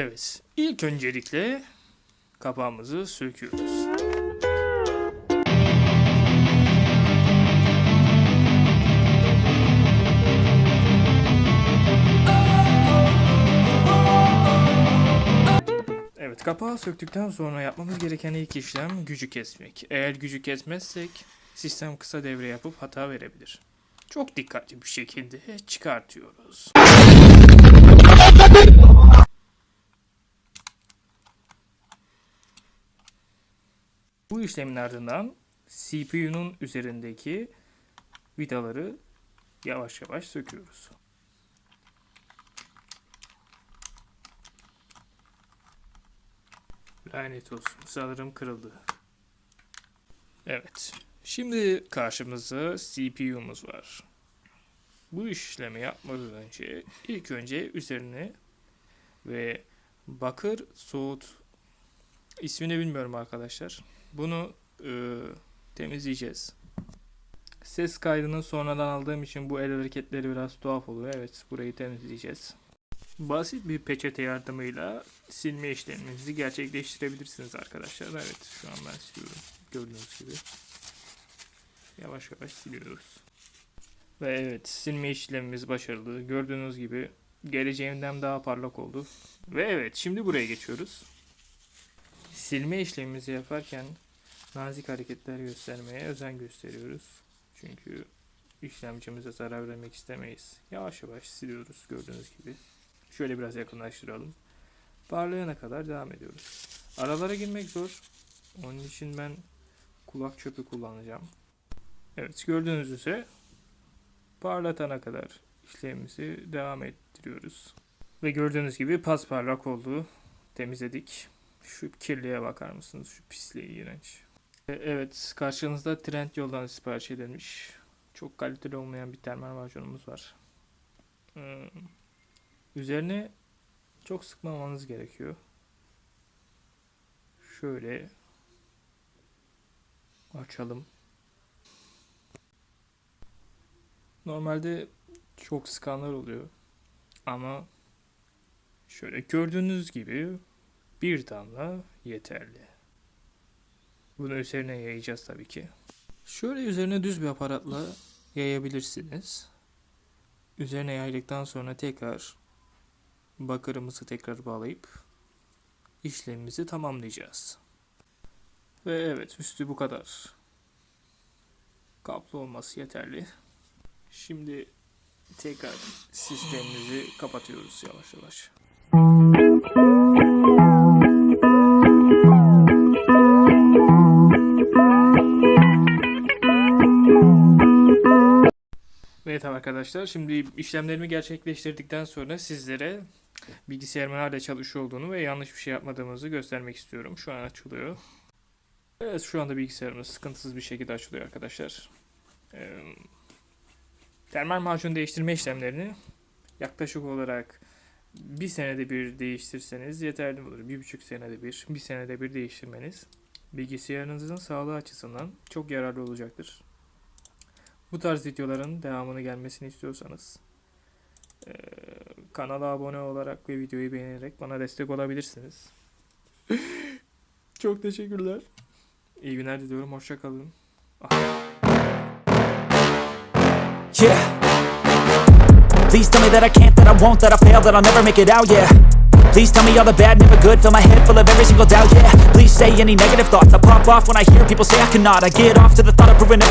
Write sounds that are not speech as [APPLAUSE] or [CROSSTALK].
Evet, ilk öncelikle kapağımızı söküyoruz. Evet, kapağı söktükten sonra yapmamız gereken ilk işlem gücü kesmek. Eğer gücü kesmezsek sistem kısa devre yapıp hata verebilir. Çok dikkatli bir şekilde çıkartıyoruz. Bu işlemin ardından CPU'nun üzerindeki vidaları yavaş yavaş söküyoruz. Lanet olsun. Sanırım kırıldı. Evet. Şimdi karşımızda CPU'muz var. Bu işlemi yapmadan önce ilk önce üzerine ve bakır soğut ismini bilmiyorum arkadaşlar. Bunu e, temizleyeceğiz. Ses kaydını sonradan aldığım için bu el hareketleri biraz tuhaf oluyor. Evet burayı temizleyeceğiz. Basit bir peçete yardımıyla silme işleminizi gerçekleştirebilirsiniz arkadaşlar. Evet şu an ben siliyorum. Gördüğünüz gibi. Yavaş yavaş siliyoruz. Ve evet silme işlemimiz başarılı. Gördüğünüz gibi geleceğimden daha parlak oldu. Ve evet şimdi buraya geçiyoruz. Silme işlemimizi yaparken nazik hareketler göstermeye özen gösteriyoruz. Çünkü işlemcimize zarar vermek istemeyiz. Yavaş yavaş siliyoruz gördüğünüz gibi. Şöyle biraz yakınlaştıralım. Parlayana kadar devam ediyoruz. Aralara girmek zor. Onun için ben kulak çöpü kullanacağım. Evet gördüğünüz üzere parlatana kadar işlemimizi devam ettiriyoruz. Ve gördüğünüz gibi pasparlak oldu. Temizledik. Şu kirliye bakar mısınız? Şu pisliği iğrenç. E, Evet karşınızda trend yoldan sipariş edilmiş. Çok kaliteli olmayan bir termal macunumuz var. Hmm. Üzerine çok sıkmamanız gerekiyor. Şöyle açalım. Normalde çok sıkanlar oluyor. Ama şöyle gördüğünüz gibi bir damla yeterli. Bunu üzerine yayacağız tabii ki. Şöyle üzerine düz bir aparatla yayabilirsiniz. Üzerine yaydıktan sonra tekrar bakırımızı tekrar bağlayıp işlemimizi tamamlayacağız. Ve evet üstü bu kadar. Kaplı olması yeterli. Şimdi tekrar sistemimizi kapatıyoruz yavaş yavaş. Evet arkadaşlar şimdi işlemlerimi gerçekleştirdikten sonra sizlere bilgisayarımın hala çalışıyor olduğunu ve yanlış bir şey yapmadığımızı göstermek istiyorum. Şu an açılıyor. Evet şu anda bilgisayarımız sıkıntısız bir şekilde açılıyor arkadaşlar. Ee, termal macun değiştirme işlemlerini yaklaşık olarak bir senede bir değiştirseniz yeterli olur. Bir buçuk senede bir, bir senede bir değiştirmeniz bilgisayarınızın sağlığı açısından çok yararlı olacaktır. Bu tarz videoların devamını gelmesini istiyorsanız eee, kanala abone olarak ve videoyu beğenerek bana destek olabilirsiniz. [LAUGHS] Çok teşekkürler. İyi günler diliyorum. Hoşça kalın. Yeah. Please tell me that I can't, that I won't, that I fail, that I'll never make it out, yeah. Please tell me all the bad, never good, fill my head full of every single doubt, yeah. Please say any negative thoughts, I pop off when I hear people say I cannot. I get off to the thought of proving it.